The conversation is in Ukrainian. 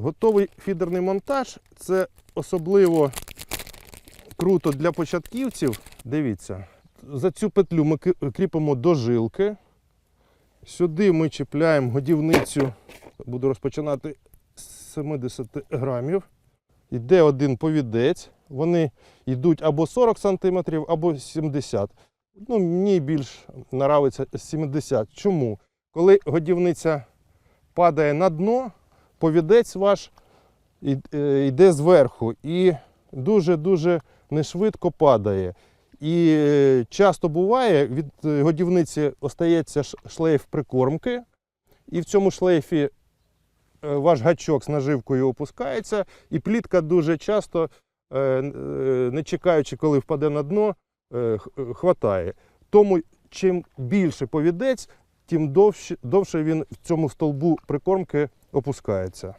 Готовий фідерний монтаж це особливо круто для початківців. Дивіться, за цю петлю ми кріпимо до жилки. Сюди ми чіпляємо годівницю, буду розпочинати з 70 грамів. Йде один повідець. Вони йдуть або 40 см, або 70 Ну, мені більш нравиться 70. Чому? Коли годівниця падає на дно, повідець ваш е, йде зверху і дуже-дуже нешвидко падає. І е, часто буває, від е, годівниці остається шлейф прикормки, і в цьому шлейфі ваш гачок з наживкою опускається, і плітка дуже часто, не чекаючи, коли впаде на дно, хватає. Тому чим більше повідець, тим довше він в цьому столбу прикормки опускається.